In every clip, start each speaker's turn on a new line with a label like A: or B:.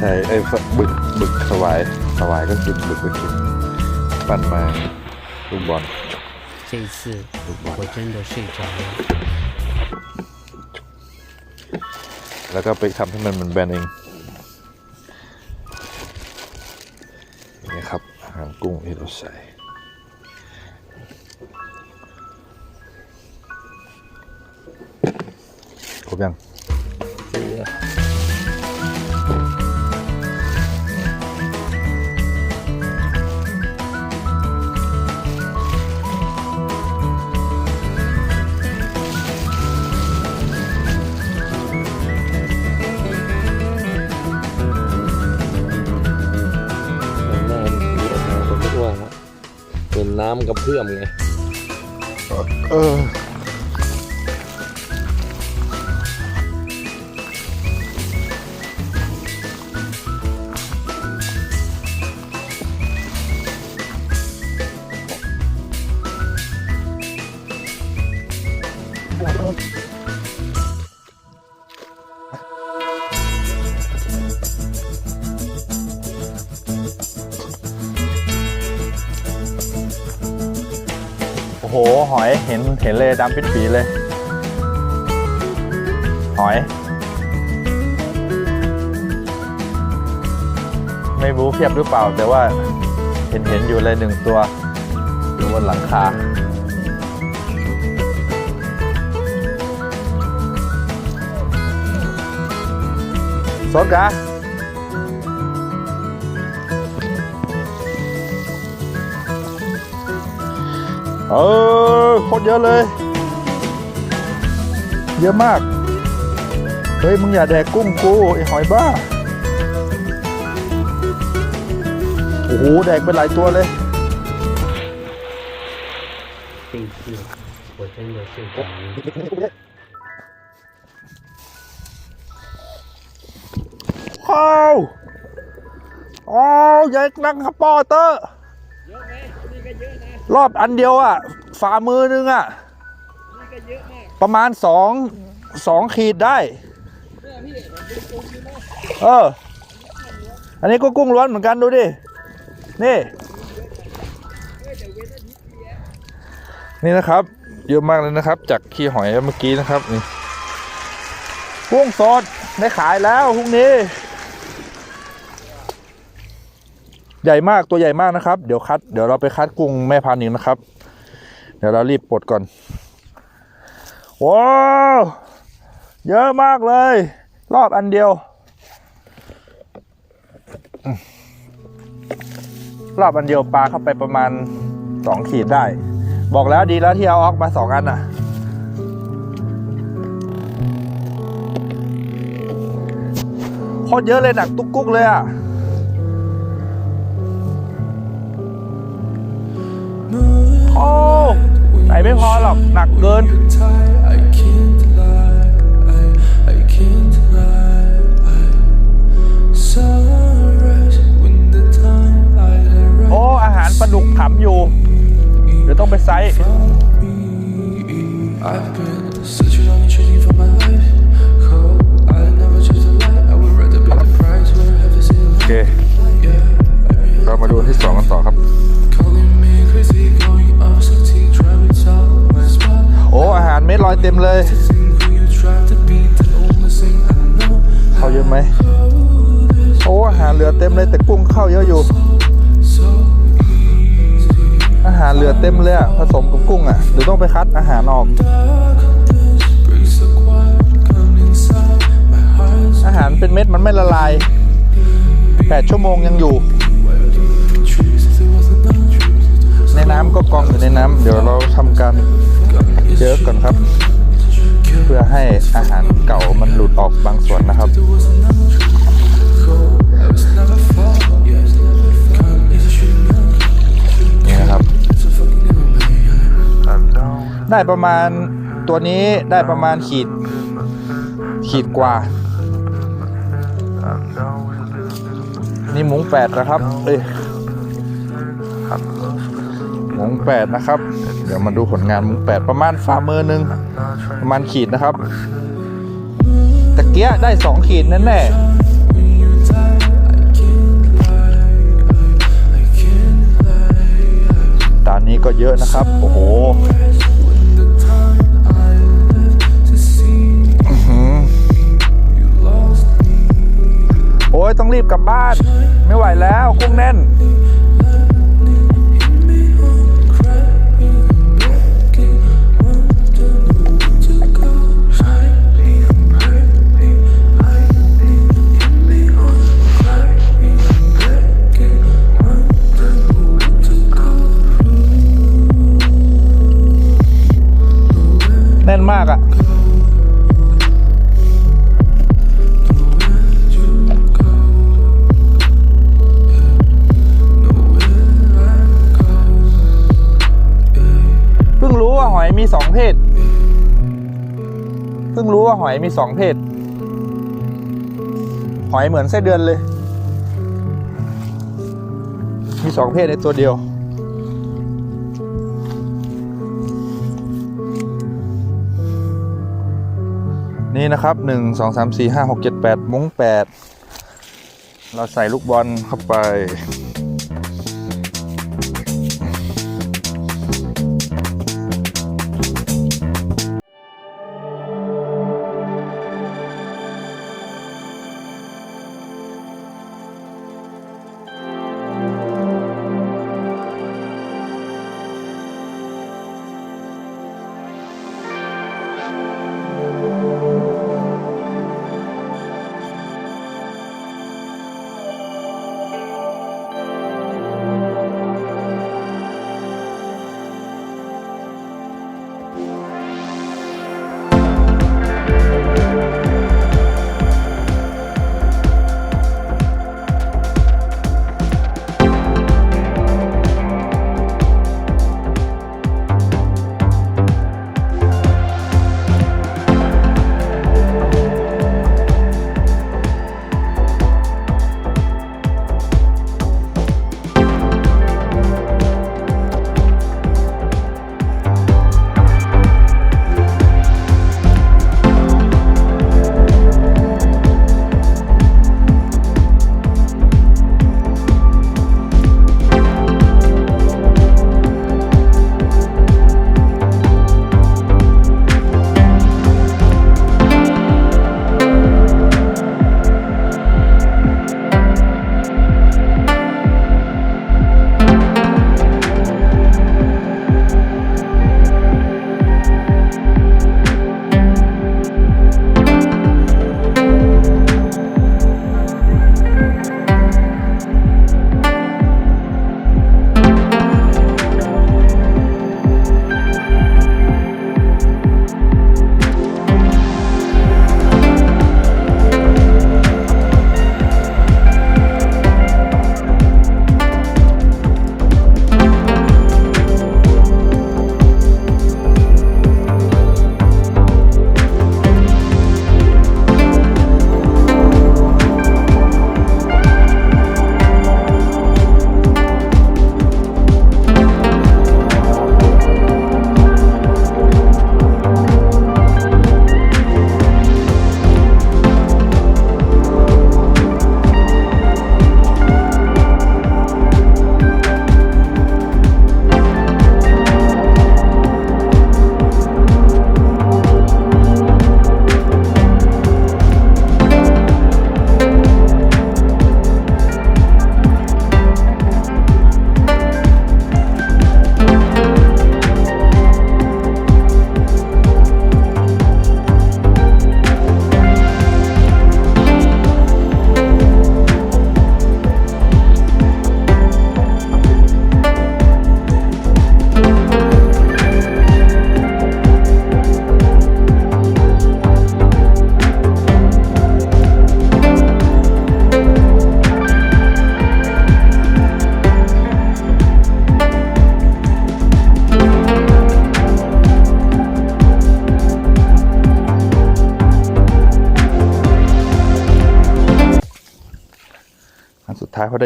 A: ใช่ไอ้ยบึกบึกสวายสวายก็กินบึกก็กินปั่นมาลูกบอล
B: 这一次我真的睡着了
A: แล้วก็ไปทำให้มันเหมันแบนเองนี่ครับอาหารกุ้งที่เราใส่ครบยัง ำ
B: กระเพื่อมไง
A: เออ เห็นเห็นเลยดำปิดปีเลยหอย ไม่รู้เพียบหรือเปล่า แต่ว่าเห็นเห็นอยู่เลยหนึ่งตัวอยู่บนหลังคาสดกะ เออโคตรเยอะเลย เยอะมาก เฮ้ย มึงอย่าแดกกุ้งกูไอหอยบ้า โอ้โห แดกไปหลายตัวเลยว้าวโอ้ยใหญ่นักครับปอเตอร์
B: เยอะไหม
A: รอบอันเดียวอะฝ่ามือนึงอะประมาณสองสองขีดได้
B: เนี่ยพี่มันเป็นกุ้งใช่ไหม
A: เออ อันนี้ก็กุ้งล้วนเหมือนกันดูดิ นี่ นี่นะครับ เยอะมากเลยนะครับ จากขี้หอยเมื่อกี้นะครับนี่กุ้งสดได้ขายแล้วพรุ่งนี้ ใหญ่มากตัวใหญ่มากนะครับ เดี๋ยวคัดเดี๋ยวเราไปคัดกุ้งแม่พันธุ์อีกนะครับ เดี๋ยวเรารีบปลดก่อนว้าวเยอะมากเลย รอบอันเดียว รอบอันเดียวปลาเข้าไปประมาณสองขีดได้ บอกแล้วดีแล้วที่เอาออกมาสองอันอะโคตรเยอะเลยหนักตุ๊กกุ๊กเลยอะ พอหรอกหนักเกินโอ้อาหารปลาดุกผำอยู่ เดี๋ยวต้องไปไซส์โอเค เรามาดูที่สองกันต่อครับ เต็มเลยเข้าเยอะไหมโอ้อาหารเหลือเต็มเลยแต่กุ้งเข้าเยอะอยู่ อาหารเหลือเต็มเลยอะผสมกับกุ้งอะเดี๋ยวต้องไปคัดอาหารออก อาหารเป็นเม็ดมันไม่ละลาย8ชั่วโมงยังอยู่ ในน้ำก็กองอยู่ในน้ำเดี๋ยวเราทำการ เยอะก่อนครับ เพื่อให้อาหารเก่ามันหลุดออกบางส่วนนะครับนี่นะครับได้ประมาณตัวนี้ได้ประมาณขีด ขีดกว่า นี่หมุงแปดนะครับ เอ้ยหมุงแปดนะครับ ดี๋ยวมาดูผลงานมุงแปดประมาณฝ่ามือหนึ่งประมาณขีดนะครับตะกี้กี้ได้สองขีดแน่แน่ตานนี้ก็เยอะนะครับ โอ้โหโอ้ยต้องรีบกลับบ้าน ไม่ไหวแล้วกุ้งแน่น นมากอะ่ะเพิ่งรู้ว่าหอยมีสองเพศเพิ่งรู้ว่าหอยมีสองเพศหอยเหมือนไส้เดือนเลย มีสองเพศในตัวเดียว นี่นะครับหนึ่งสองสามสี่ห้าหกเจ็ดแปดมุ้งแปดเราใส่ลูกบอลเข้าไป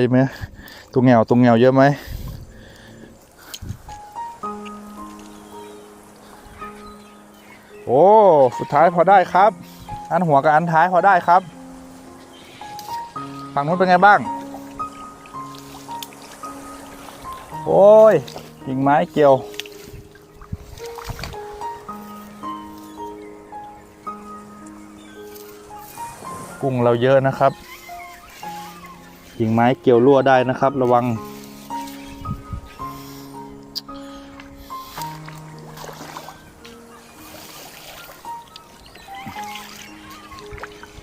A: ได้ไหมตัวแงวตัวแงวเยอะไหมโอ้ สุดท้ายพอได้ครับ อันหัวกับอันท้ายพอได้ครับ ฝั่งนู้นเป็นไงบ้าง โอ้ยกิ่งไม้เกี่ยว กุ้งเราเยอะนะครับ กิ่งไม้เกี่ยวรั่วได้นะครับ ระวัง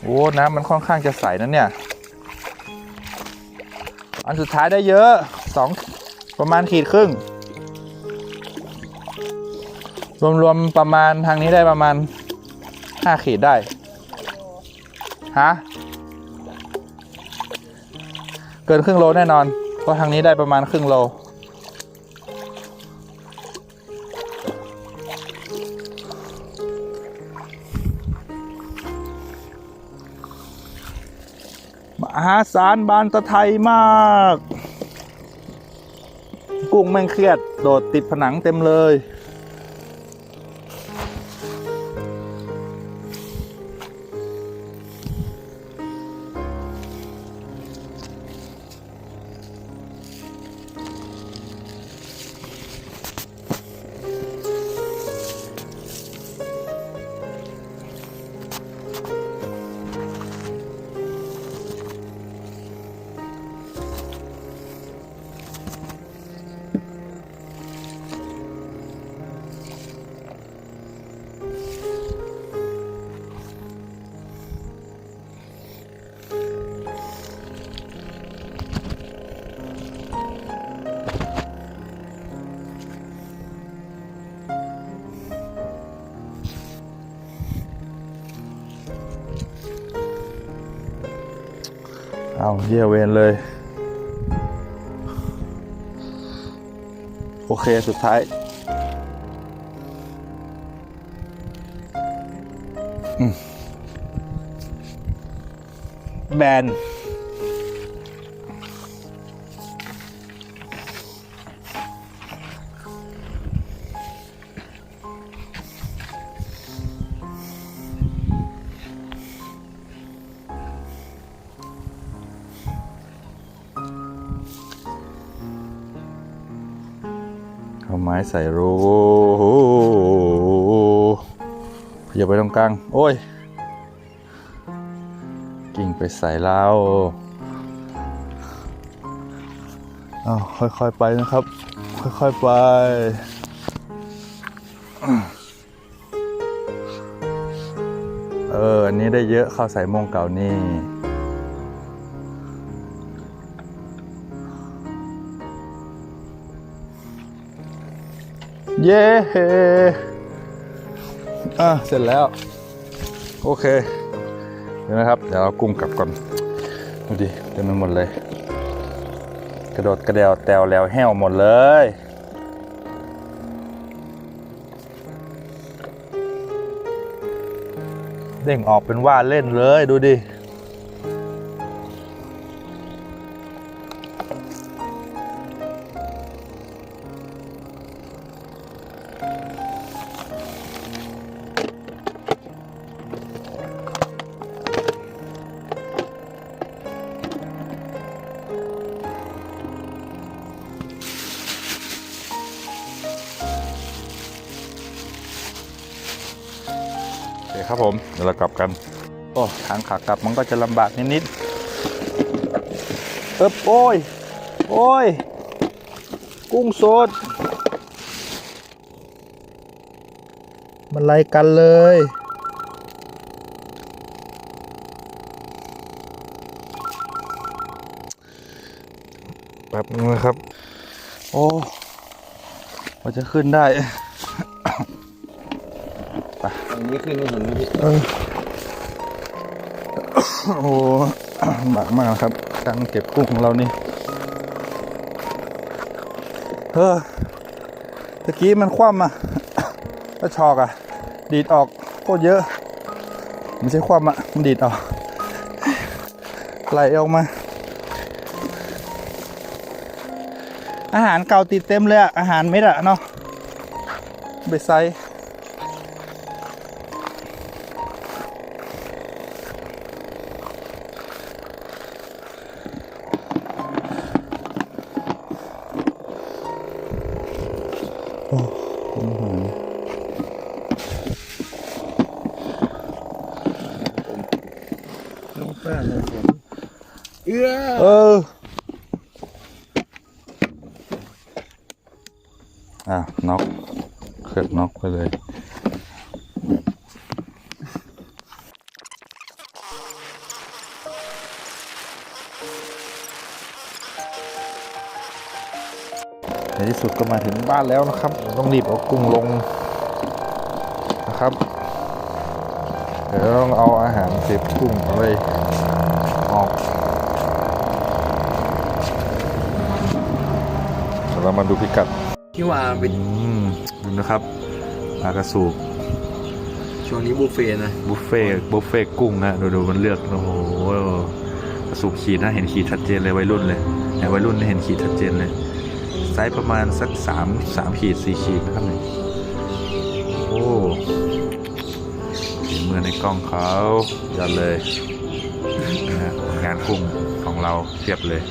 A: โอ้น้ำมันค่อนข้างจะใสนะเนี่ย อันสุดท้ายได้เยอะสองประมาณขีดครึ่ง รวมๆประมาณทางนี้ได้ประมาณห้าขีดได้ ฮะ กินครึ่งโลแน่นอน เพราะทางนี้ได้ประมาณครึ่งโล มหาศาลบานตะไทยมาก กุ้งแม่งเครียด โดดติดผนังเต็มเลย เอาเยี่ยเวนเลย โอเคสุดท้าย แบน เอาไม้ใส่รูอย่าไปตรงกลาง โอ้ย กิ่งไปใส่แล้วเอาค่อยๆไปนะครับ ค่อยๆไปเออ อันนี้ได้เยอะเข้าใส่มงเก่านี่ เย้อะเสร็จแล้ว โอเคเดี๋ยวนะครับ เดี๋ยวเรากุ้งกลับก่อน ดูดิเต็มไปหมดเลย กระโดดกระเดวแตวแล้วแห้วหมดเลยเด้งออกเป็นว่าเล่นเลยดูดิ โอเคครับผมเดี๋ยวเรากลับกัน โอ้ทางขากลับมันก็จะลำบากนิดๆเอ๊บโอ้ย โอ้ย กุ้งสด มันไล่กันเลยแป๊บนึงนะครับ โอ้ว่าจะขึ้นได้
B: อันนี้ขึ้นไม่เห็นไหมพี่
A: เออโอ้โหหนักมากนะครับการเก็บกุ้งของเรานี่เฮ้อตะกี้มันคว่ำอะแล้วชอกอะ ดีดออกโคตรเยอะไม่ใช่ความอะมันดีดออกไหลออกมา อาหารเก่าติดเต็มเลยอะอาหารเม็ดอะเนาะไปไซ
B: น้ำป้าเลยผมเอื้อ
A: เอออะน็อกเคลือกน็อกไปเลยในที่สุดก็มาถึงบ้านแล้วนะครับ ต้องรีบเอากุ้งลงนะครับ เดี๋ยวต้องเอาอาหารเสพกุ้งอะไรออกเดี๋ยวเรามาดูพิกัด
B: ที่ว่าเป็น
A: อืมดูนะครับปลากระสูบ
B: ช่วงนี้บุฟเฟ่ต์นะ
A: บุฟเฟ่ต์บุฟเฟ่ต์กุ้งนะดูดูมันเลือกโอ้โหกระสูบขีดนะเห็นขีดชัดเจนเลยวัยรุ่นเลยในวัยรุ่นเนี่ยเห็นขีดชัดเจนเลยไซส์ประมาณสักสามสามขีดสี่ขีดนะครับเนี่ยโอ้ฝีมือใน กล้องเขายอดเลยนะฮะผลงานกุ้งของเราเทียบเลย